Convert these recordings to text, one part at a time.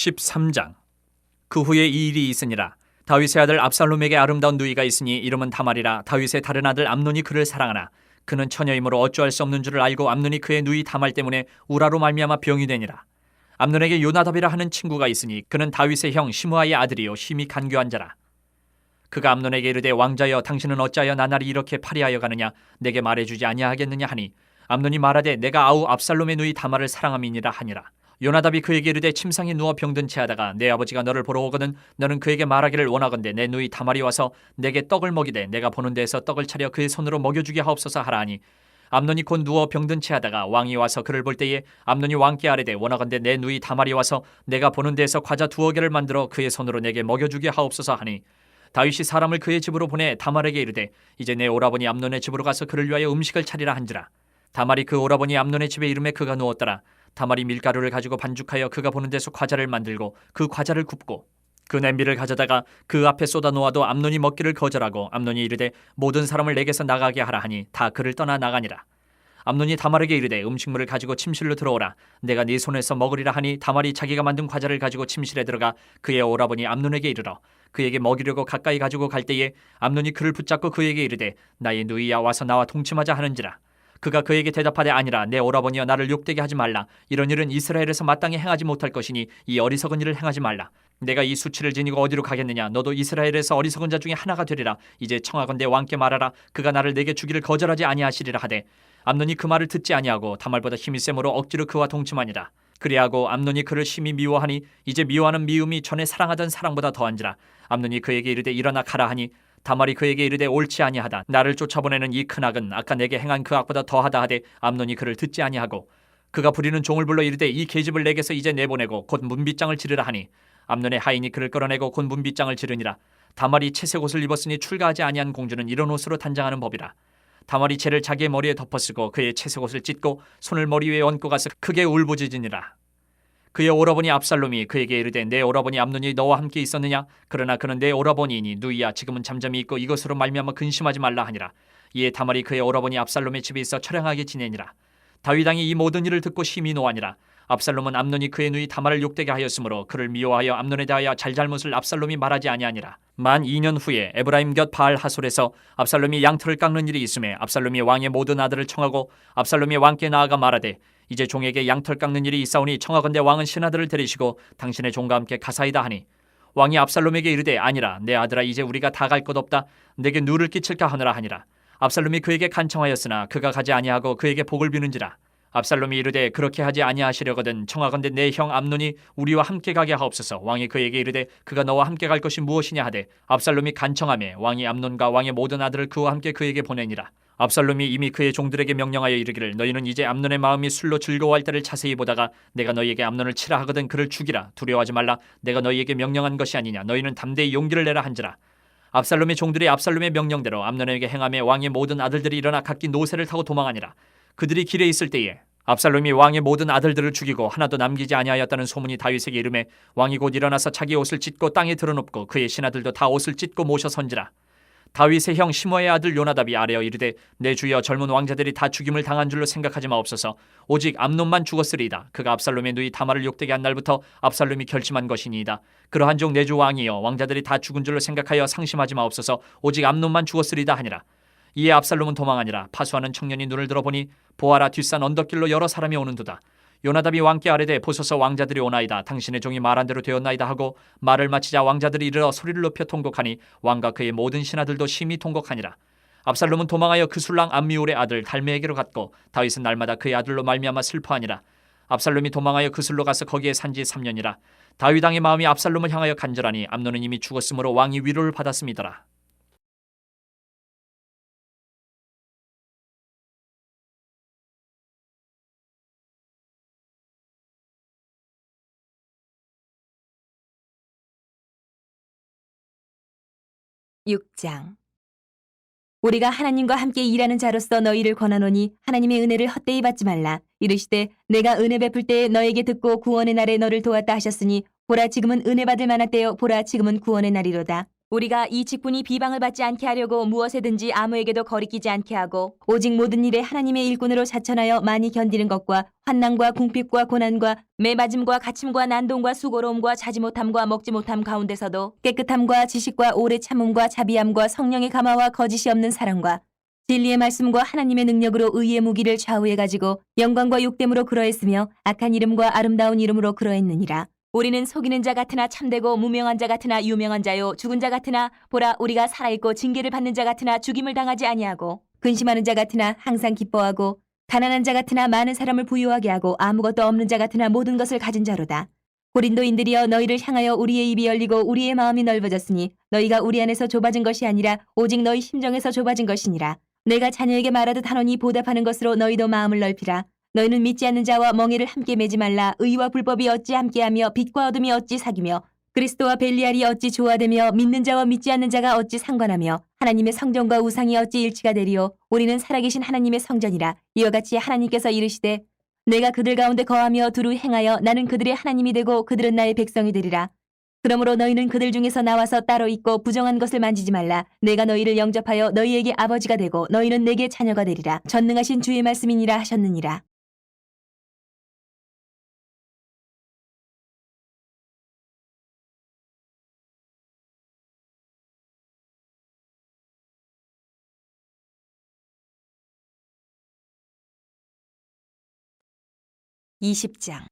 13장. 그 후에 이 일이 있으니라. 다윗의 아들 압살롬에게 아름다운 누이가 있으니 이름은 다말이라. 다윗의 다른 아들 암논이 그를 사랑하나 그는 처녀이므로 어찌할 수 없는 줄을 알고 암논이 그의 누이 다말 때문에 우라로 말미암아 병이 되니라. 암논에게 요나답이라 하는 친구가 있으니 그는 다윗의 형 시므아의 아들이요 심히 간교한 자라. 그가 암논에게 이르되 왕자여 당신은 어찌하여 나날이 이렇게 파리하여 가느냐? 내게 말해주지 아니하겠느냐 하니 암논이 말하되 내가 아우 압살롬의 누이 다말을 사랑함이니라 하니라 요나답이 그에게 이르되 침상에 누워 병든 채하다가 내 아버지가 너를 보러 오거든 너는 그에게 말하기를 원하건대 내 누이 다말이 와서 내게 떡을 먹이되 내가 보는 데에서 떡을 차려 그의 손으로 먹여주게 하옵소서 하라하니 암논이 곧 누워 병든 채하다가 왕이 와서 그를 볼 때에 암논이 왕께 아뢰되 원하건대 내 누이 다말이 와서 내가 보는 데에서 과자 두어 개를 만들어 그의 손으로 내게 먹여주게 하옵소서 하니 다윗이 사람을 그의 집으로 보내 다말에게 이르되 이제 내 오라버니 암논의 집으로 가서 그를 위하여 음식을 차리라 한지라 다말이 그 오라버니 암논의 집에 이름에 그가 누웠더라 다말이 밀가루를 가지고 반죽하여 그가 보는 데서 과자를 만들고 그 과자를 굽고 그 냄비를 가져다가 그 앞에 쏟아 놓아도 암논이 먹기를 거절하고 암논이 이르되 모든 사람을 내게서 나가게 하라 하니 다 그를 떠나 나가니라. 암논이 다말에게 이르되 음식물을 가지고 침실로 들어오라. 내가 네 손에서 먹으리라 하니 다말이 자기가 만든 과자를 가지고 침실에 들어가 그의 오라버니 암논에게 이르러 그에게 먹이려고 가까이 가지고 갈 때에 암논이 그를 붙잡고 그에게 이르되 나의 누이야 와서 나와 동침하자 하는지라 그가 그에게 대답하되 아니라 내 오라버니여 나를 욕되게 하지 말라. 이런 일은 이스라엘에서 마땅히 행하지 못할 것이니 이 어리석은 일을 행하지 말라. 내가 이 수치를 지니고 어디로 가겠느냐? 너도 이스라엘에서 어리석은 자 중에 하나가 되리라. 이제 청하건대 왕께 말하라. 그가 나를 내게 주기를 거절하지 아니하시리라 하되 암논이 그 말을 듣지 아니하고 다말보다 힘이 세므로 억지로 그와 동침하니라. 그리하고 암논이 그를 심히 미워하니 이제 미워하는 미움이 전에 사랑하던 사랑보다 더한지라. 암논이 그에게 이르되 일어나 가라 하니 다말이 그에게 이르되 옳지 아니하다. 나를 쫓아보내는 이 큰 악은 아까 내게 행한 그 악보다 더하다 하되 암논이 그를 듣지 아니하고 그가 부리는 종을 불러 이르되 이 계집을 내게서 이제 내보내고 곧 문빗장을 지르라 하니 암논의 하인이 그를 끌어내고 곧 문빗장을 지르니라. 다말이 채색 옷을 입었으니 출가하지 아니한 공주는 이런 옷으로 단장하는 법이라. 다말이 채를 자기의 머리에 덮어쓰고 그의 채색 옷을 찢고 손을 머리 위에 얹고 가서 크게 울부짖으니라 그의 오라버니 압살롬이 그에게 이르되 내 오라버니 암논이 너와 함께 있었느냐? 그러나 그는 내 오라버니이니 누이야 지금은 잠잠히 있고 이것으로 말미암아 근심하지 말라 하니라. 이에 다말이 그의 오라버니 압살롬의 집에 있어 처량하게 지내니라. 다윗 왕이 이 모든 일을 듣고 심히 노하니라. 압살롬은 암논이 그의 누이 다말을 욕되게 하였으므로 그를 미워하여 암논에 대하여 잘잘못을 압살롬이 말하지 아니하니라. 만 2년 후에 에브라임 곁 바알 하솔에서 압살롬이 양털을 깎는 일이 있음에 압살롬이 왕의 모든 아들을 청하고 압살롬이 왕께 나아가 말하되 이제 종에게 양털 깎는 일이 있사오니 청하건대 왕은 신하들을 데리시고 당신의 종과 함께 가사이다 하니 왕이 압살롬에게 이르되 아니라 내 아들아 이제 우리가 다 갈 것 없다. 내게 누를 끼칠까 하느라 하니라. 압살롬이 그에게 간청하였으나 그가 가지 아니하고 그에게 복을 비는지라. 압살롬이 이르되 그렇게 하지 아니하시려거든 청하건대 내 형 암논이 우리와 함께 가게 하옵소서. 왕이 그에게 이르되 그가 너와 함께 갈 것이 무엇이냐 하되 압살롬이 간청하매 왕이 암논과 왕의 모든 아들을 그와 함께 그에게 보내니라 압살롬이 이미 그의 종들에게 명령하여 이르기를 너희는 이제 암논의 마음이 술로 즐거워할 때를 자세히 보다가 내가 너희에게 암논을 치라 하거든 그를 죽이라. 두려워하지 말라. 내가 너희에게 명령한 것이 아니냐. 너희는 담대히 용기를 내라 한지라. 압살롬의 종들이 압살롬의 명령대로 암논에게 행함에 왕의 모든 아들들이 일어나 각기 노새를 타고 도망하니라. 그들이 길에 있을 때에 압살롬이 왕의 모든 아들들을 죽이고 하나도 남기지 아니하였다는 소문이 다윗에게 이름에 왕이 곧 일어나서 자기 옷을 찢고 땅에 드러눕고 그의 신하들도 다 옷을 찢고 모셔 선지라 다윗의 형 시므의 아들 요나답이 아뢰어 이르되 내 주여 젊은 왕자들이 다 죽임을 당한 줄로 생각하지 마옵소서. 오직 암논만 죽었으리이다. 그가 압살롬의 누이 다말을 욕되게 한 날부터 압살롬이 결심한 것이니이다. 그러한 종 내 주 왕이여 왕자들이 다 죽은 줄로 생각하여 상심하지 마옵소서. 오직 암논만 죽었으리이다 하니라. 이에 압살롬은 도망하니라. 파수하는 청년이 눈을 들어보니 보아라 뒷산 언덕길로 여러 사람이 오는도다 요나답이 왕께 아뢰되 보소서 왕자들이 오나이다. 당신의 종이 말한 대로 되었나이다 하고 말을 마치자 왕자들이 이르러 소리를 높여 통곡하니 왕과 그의 모든 신하들도 심히 통곡하니라. 압살롬은 도망하여 그 술랑 암미울의 아들 달메에게로 갔고 다윗은 날마다 그의 아들로 말미암아 슬퍼하니라. 압살롬이 도망하여 그 술로 가서 거기에 산지 3년이라. 다윗 왕의 마음이 압살롬을 향하여 간절하니 암논은 이미 죽었으므로 왕이 위로를 받았음이더라 육장 우리가 하나님과 함께 일하는 자로서 너희를 권하노니 하나님의 은혜를 헛되이 받지 말라. 이르시되 내가 은혜 베풀 때에 너에게 듣고 구원의 날에 너를 도왔다 하셨으니 보라 지금은 은혜 받을 만한 때요 보라 지금은 구원의 날이로다. 우리가 이 직분이 비방을 받지 않게 하려고 무엇에든지 아무에게도 거리끼지 않게 하고 오직 모든 일에 하나님의 일꾼으로 자천하여 많이 견디는 것과 환난과 궁핍과 고난과 매맞음과 갇힘과 난동과 수고로움과 자지 못함과 먹지 못함 가운데서도 깨끗함과 지식과 오래 참음과 자비함과 성령의 감화와 거짓이 없는 사랑과 진리의 말씀과 하나님의 능력으로 의의 무기를 좌우해 가지고 영광과 욕됨으로 그러했으며 악한 이름과 아름다운 이름으로 그러했느니라. 우리는 속이는 자 같으나 참되고 무명한 자 같으나 유명한 자요 죽은 자 같으나 보라 우리가 살아있고 징계를 받는 자 같으나 죽임을 당하지 아니하고 근심하는 자 같으나 항상 기뻐하고 가난한 자 같으나 많은 사람을 부유하게 하고 아무것도 없는 자 같으나 모든 것을 가진 자로다. 고린도인들이여 너희를 향하여 우리의 입이 열리고 우리의 마음이 넓어졌으니 너희가 우리 안에서 좁아진 것이 아니라 오직 너희 심정에서 좁아진 것이니라. 내가 자녀에게 말하듯 하노니 보답하는 것으로 너희도 마음을 넓히라. 너희는 믿지 않는 자와 멍에를 함께 매지 말라. 의와 불법이 어찌 함께하며 빛과 어둠이 어찌 사귀며 그리스도와 벨리알이 어찌 조화되며 믿는 자와 믿지 않는 자가 어찌 상관하며 하나님의 성전과 우상이 어찌 일치가 되리요? 우리는 살아계신 하나님의 성전이라. 이와 같이 하나님께서 이르시되 내가 그들 가운데 거하며 두루 행하여 나는 그들의 하나님이 되고 그들은 나의 백성이 되리라. 그러므로 너희는 그들 중에서 나와서 따로 있고 부정한 것을 만지지 말라. 내가 너희를 영접하여 너희에게 아버지가 되고 너희는 내게 자녀가 되리라. 전능하신 주의 말씀이니라 하셨느니라 이십 장.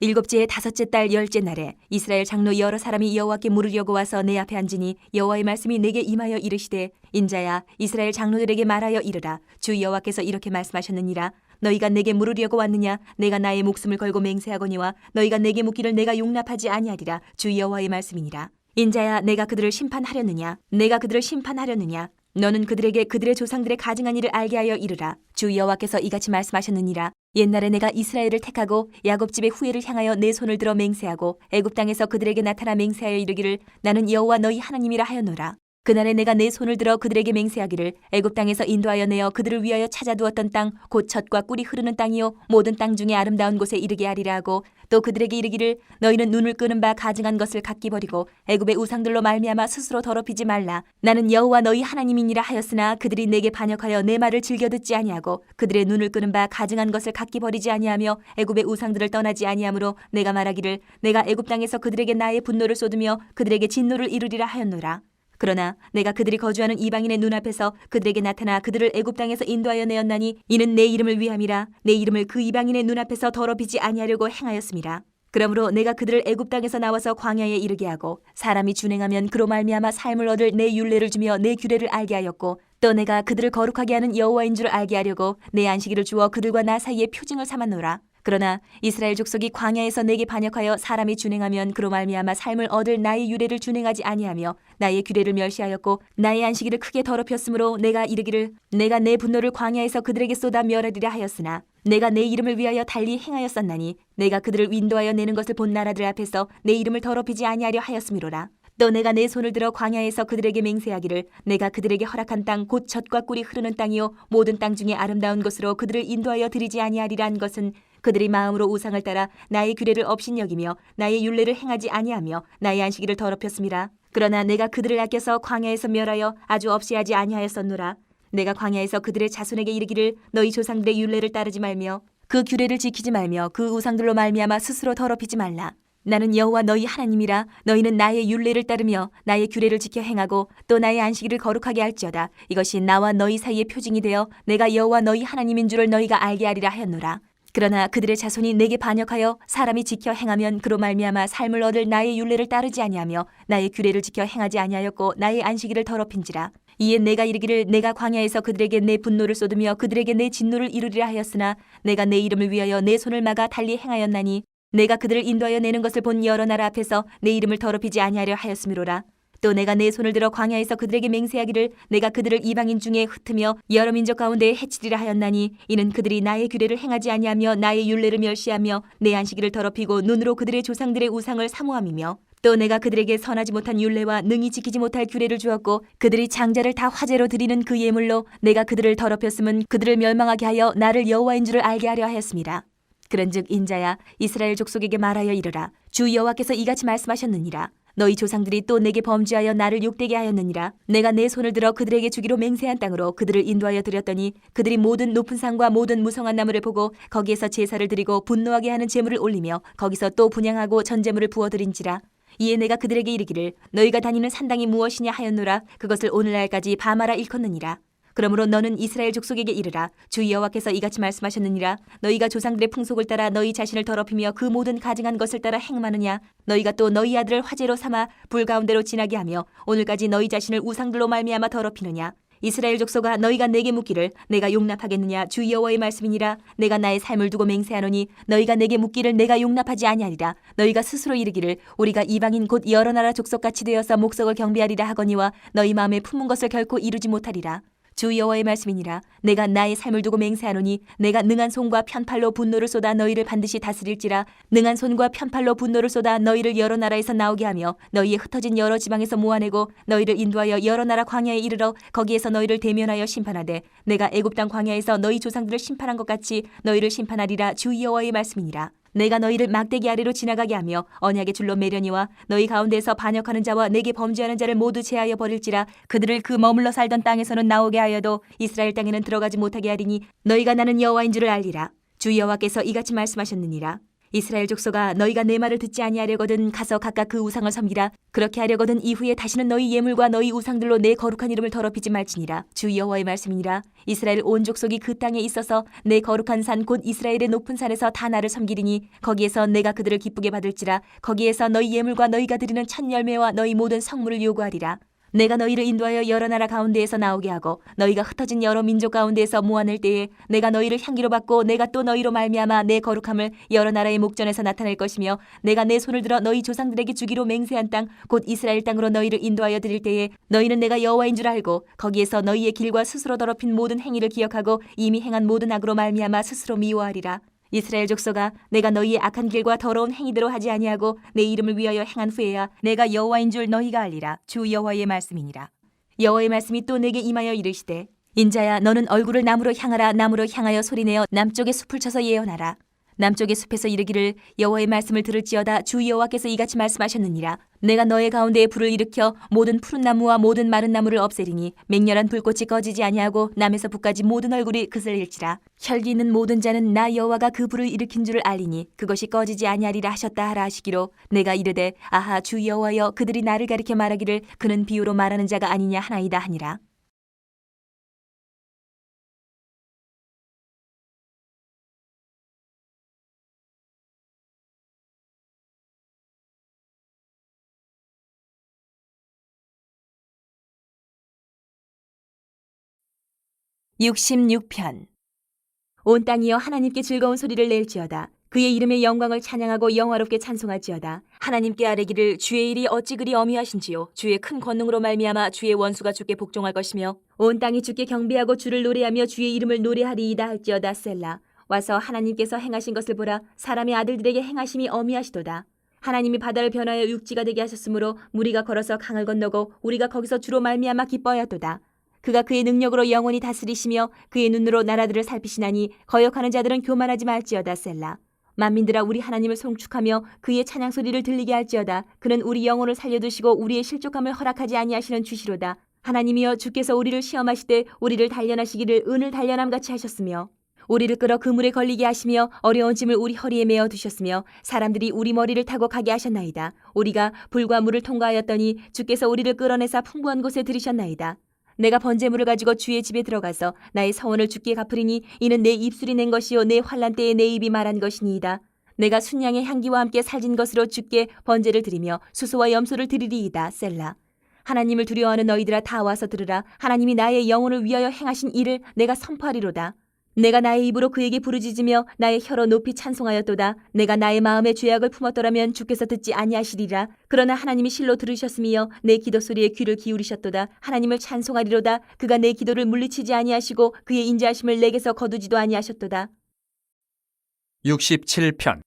일곱째의 다섯째 달 열째 날에 이스라엘 장로 여러 사람이 여호와께 물으려고 와서 내 앞에 앉으니 여호와의 말씀이 내게 임하여 이르시되 인자야 이스라엘 장로들에게 말하여 이르라. 주 여호와께서 이렇게 말씀하셨느니라. 너희가 내게 물으려고 왔느냐? 내가 나의 목숨을 걸고 맹세하거니와 너희가 내게 묻기를 내가 용납하지 아니하리라. 주 여호와의 말씀이니라. 인자야 내가 그들을 심판하려느냐? 내가 그들을 심판하려느냐 너는 그들에게 그들의 조상들의 가증한 일을 알게 하여 이르라. 주 여호와께서 이같이 말씀하셨느니라. 옛날에 내가 이스라엘을 택하고 야곱 집의 후예를 향하여 내 손을 들어 맹세하고 애굽 땅에서 그들에게 나타나 맹세하여 이르기를 나는 여호와 너희 하나님이라 하였노라 그날에 내가 내 손을 들어 그들에게 맹세하기를 애굽 땅에서 인도하여 내어 그들을 위하여 찾아두었던 땅 곧 젖과 꿀이 흐르는 땅이요. 모든 땅 중에 아름다운 곳에 이르게 하리라 하고 또 그들에게 이르기를 너희는 눈을 끄는 바 가증한 것을 각기 버리고 애굽의 우상들로 말미암아 스스로 더럽히지 말라. 나는 여호와 너희 하나님이니라 하였으나 그들이 내게 반역하여 내 말을 즐겨 듣지 아니하고 그들의 눈을 끄는 바 가증한 것을 각기 버리지 아니하며 애굽의 우상들을 떠나지 아니하므로 내가 말하기를 내가 애굽 땅에서 그들에게 나의 분노를 쏟으며 그들에게 진노를 이루리라 하였노라 그러나 내가 그들이 거주하는 이방인의 눈앞에서 그들에게 나타나 그들을 애굽 땅에서 인도하여 내었나니 이는 내 이름을 위함이라. 내 이름을 그 이방인의 눈앞에서 더럽히지 아니하려고 행하였음이라 그러므로 내가 그들을 애굽 땅에서 나와서 광야에 이르게 하고 사람이 준행하면 그로 말미암아 삶을 얻을 내 율례를 주며 내 규례를 알게 하였고 또 내가 그들을 거룩하게 하는 여호와인 줄 알게 하려고 내 안식일을 주어 그들과 나 사이에 표징을 삼았노라 그러나 이스라엘 족속이 광야에서 내게 반역하여 사람이 준행하면 그로 말미암아 삶을 얻을 나의 유례를 준행하지 아니하며 나의 규례를 멸시하였고 나의 안식일을 크게 더럽혔으므로 내가 이르기를 내가 내 분노를 광야에서 그들에게 쏟아 멸하리라 하였으나 내가 내 이름을 위하여 달리 행하였었나니 내가 그들을 인도하여 내는 것을 본 나라들 앞에서 내 이름을 더럽히지 아니하려 하였음이로라. 또 내가 내 손을 들어 광야에서 그들에게 맹세하기를 내가 그들에게 허락한 땅 곧 젖과 꿀이 흐르는 땅이요 모든 땅 중에 아름다운 곳으로 그들을 인도하여 드리지 아니하리란 것은 그들이 마음으로 우상을 따라 나의 규례를 업신여기며 나의 율례를 행하지 아니하며 나의 안식일을 더럽혔음이라 그러나 내가 그들을 아껴서 광야에서 멸하여 아주 없이 하지 아니하였었노라. 내가 광야에서 그들의 자손에게 이르기를 너희 조상들의 율례를 따르지 말며 그 규례를 지키지 말며 그 우상들로 말미암아 스스로 더럽히지 말라. 나는 여호와 너희 하나님이라 너희는 나의 율례를 따르며 나의 규례를 지켜 행하고 또 나의 안식일을 거룩하게 할지어다. 이것이 나와 너희 사이의 표징이 되어 내가 여호와 너희 하나님인 줄을 너희가 알게 하리라 하였노라 그러나 그들의 자손이 내게 반역하여 사람이 지켜 행하면 그로 말미암아 삶을 얻을 나의 율례를 따르지 아니하며 나의 규례를 지켜 행하지 아니하였고 나의 안식일을 더럽힌지라. 이에 내가 이르기를 내가 광야에서 그들에게 내 분노를 쏟으며 그들에게 내 진노를 이루리라 하였으나 내가 내 이름을 위하여 내 손을 막아 달리 행하였나니 내가 그들을 인도하여 내는 것을 본 여러 나라 앞에서 내 이름을 더럽히지 아니하려 하였음이로라 또 내가 내 손을 들어 광야에서 그들에게 맹세하기를 내가 그들을 이방인 중에 흩으며 여러 민족 가운데 해치리라 하였나니 이는 그들이 나의 규례를 행하지 아니하며 나의 율례를 멸시하며 내 안식일을 더럽히고 눈으로 그들의 조상들의 우상을 사모함이며 또 내가 그들에게 선하지 못한 율례와 능히 지키지 못할 규례를 주었고 그들이 장자를 다 화제로 드리는 그 예물로 내가 그들을 더럽혔음은 그들을 멸망하게 하여 나를 여호와인 줄을 알게 하려 하였습니다. 그런즉 인자야 이스라엘 족속에게 말하여 이르라 주 여호와께서 이같이 말씀하셨느니라 너희 조상들이 또 내게 범죄하여 나를 욕되게 하였느니라. 내가 내 손을 들어 그들에게 주기로 맹세한 땅으로 그들을 인도하여 드렸더니 그들이 모든 높은 산과 모든 무성한 나무를 보고 거기에서 제사를 드리고 분노하게 하는 제물을 올리며 거기서 또 분양하고 전제물을 부어드린지라. 이에 내가 그들에게 이르기를 너희가 다니는 산당이 무엇이냐 하였노라. 그것을 오늘날까지 바마라 일컫느니라 그러므로 너는 이스라엘 족속에게 이르라. 주 여호와께서 이같이 말씀하셨느니라. 너희가 조상들의 풍속을 따라 너희 자신을 더럽히며 그 모든 가증한 것을 따라 행하느냐? 너희가 또 너희 아들을 화제로 삼아 불 가운데로 지나게 하며 오늘까지 너희 자신을 우상들로 말미암아 더럽히느냐? 이스라엘 족속아 너희가 내게 묻기를 내가 용납하겠느냐? 주 여호와의 말씀이니라. 내가 나의 삶을 두고 맹세하노니 너희가 내게 묻기를 내가 용납하지 아니하리라. 너희가 스스로 이르기를 우리가 이방인 곧 여러 나라 족속같이 되어서 목석을 경비하리라 하거니와 너희 마음에 품은 것을 결코 이루지 못하리라 주 여호와의 말씀이니라. 내가 나의 삶을 두고 맹세하노니 내가 능한 손과 편팔로 분노를 쏟아 너희를 반드시 다스릴지라. 능한 손과 편팔로 분노를 쏟아 너희를 여러 나라에서 나오게 하며 너희의 흩어진 여러 지방에서 모아내고 너희를 인도하여 여러 나라 광야에 이르러 거기에서 너희를 대면하여 심판하되 내가 애굽 땅 광야에서 너희 조상들을 심판한 것 같이 너희를 심판하리라. 주 여호와의 말씀이니라 내가 너희를 막대기 아래로 지나가게 하며 언약의 줄로 매려니와 너희 가운데서 반역하는 자와 내게 범죄하는 자를 모두 제하여 버릴지라 그들을 그 머물러 살던 땅에서는 나오게 하여도 이스라엘 땅에는 들어가지 못하게 하리니 너희가 나는 여호와인 줄을 알리라. 주 여호와께서 이같이 말씀하셨느니라 이스라엘 족속아 너희가 내 말을 듣지 아니하려거든 가서 각각 그 우상을 섬기라. 그렇게 하려거든 이후에 다시는 너희 예물과 너희 우상들로 내 거룩한 이름을 더럽히지 말지니라. 주 여호와의 말씀이니라. 이스라엘 온 족속이 그 땅에 있어서 내 거룩한 산 곧 이스라엘의 높은 산에서 다 나를 섬기리니 거기에서 내가 그들을 기쁘게 받을지라. 거기에서 너희 예물과 너희가 드리는 첫 열매와 너희 모든 성물을 요구하리라 내가 너희를 인도하여 여러 나라 가운데에서 나오게 하고 너희가 흩어진 여러 민족 가운데에서 모아낼 때에 내가 너희를 향기로 받고 내가 또 너희로 말미암아 내 거룩함을 여러 나라의 목전에서 나타낼 것이며 내가 내 손을 들어 너희 조상들에게 주기로 맹세한 땅 곧 이스라엘 땅으로 너희를 인도하여 드릴 때에 너희는 내가 여호와인 줄 알고 거기에서 너희의 길과 스스로 더럽힌 모든 행위를 기억하고 이미 행한 모든 악으로 말미암아 스스로 미워하리라 이스라엘 족속아 내가 너희의 악한 길과 더러운 행위대로 하지 아니하고 내 이름을 위하여 행한 후에야 내가 여호와인 줄 너희가 알리라. 주 여호와의 말씀이니라. 여호와의 말씀이 또 내게 임하여 이르시되 인자야 너는 얼굴을 남으로 향하라. 남으로 향하여 소리내어 남쪽의 숲을 쳐서 예언하라 남쪽의 숲에서 이르기를 여호와의 말씀을 들을지어다 주 여호와께서 이같이 말씀하셨느니라. 내가 너의 가운데에 불을 일으켜 모든 푸른 나무와 모든 마른 나무를 없애리니 맹렬한 불꽃이 꺼지지 아니하고 남에서 북까지 모든 얼굴이 그슬릴지라. 혈기 있는 모든 자는 나 여호와가 그 불을 일으킨 줄을 알리니 그것이 꺼지지 아니하리라 하셨다 하라 하시기로 내가 이르되 아하 주 여호와여 그들이 나를 가리켜 말하기를 그는 비유로 말하는 자가 아니냐 하나이다 하니라 육십육 편. 온 땅이여 하나님께 즐거운 소리를 낼지어다. 그의 이름의 영광을 찬양하고 영화롭게 찬송할지어다. 하나님께 아뢰기를 주의 일이 어찌 그리 어미하신지요. 주의 큰 권능으로 말미암아 주의 원수가 주께 복종할 것이며 온 땅이 주께 경배하고 주를 노래하며 주의 이름을 노래하리이다 할지어다 셀라. 와서 하나님께서 행하신 것을 보라. 사람의 아들들에게 행하심이 어미하시도다. 하나님이 바다를 변하여 육지가 되게 하셨으므로 무리가 걸어서 강을 건너고 우리가 거기서 주로 말미암아 기뻐하였도다 그가 그의 능력으로 영원히 다스리시며 그의 눈으로 나라들을 살피시나니 거역하는 자들은 교만하지 말지어다 셀라. 만민들아 우리 하나님을 송축하며 그의 찬양 소리를 들리게 할지어다. 그는 우리 영혼을 살려두시고 우리의 실족함을 허락하지 아니하시는 주시로다. 하나님이여 주께서 우리를 시험하시되 우리를 단련하시기를 은을 단련함 같이 하셨으며 우리를 끌어 그물에 걸리게 하시며 어려운 짐을 우리 허리에 메어 두셨으며 사람들이 우리 머리를 타고 가게 하셨나이다. 우리가 불과 물을 통과하였더니 주께서 우리를 끌어내사 풍부한 곳에 들이셨나이다 내가 번제물을 가지고 주의 집에 들어가서 나의 서원을 주께 갚으리니 이는 내 입술이 낸 것이요 내 환란 때에 내 입이 말한 것이니이다. 내가 순양의 향기와 함께 살진 것으로 주께 번제를 드리며 수소와 염소를 드리리이다. 셀라. 하나님을 두려워하는 너희들아 다 와서 들으라. 하나님이 나의 영혼을 위하여 행하신 일을 내가 선포하리로다. 내가 나의 입으로 그에게 부르짖으며 나의 혀로 높이 찬송하였도다. 내가 나의 마음에 죄악을 품었더라면 주께서 듣지 아니하시리라. 그러나 하나님이 실로 들으셨으며 내 기도 소리에 귀를 기울이셨도다. 하나님을 찬송하리로다. 그가 내 기도를 물리치지 아니하시고 그의 인자하심을 내게서 거두지도 아니하셨도다. 67편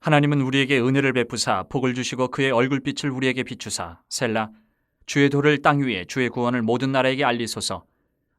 하나님은 우리에게 은혜를 베푸사 복을 주시고 그의 얼굴빛을 우리에게 비추사 셀라 주의 도를 땅 위에 주의 구원을 모든 나라에게 알리소서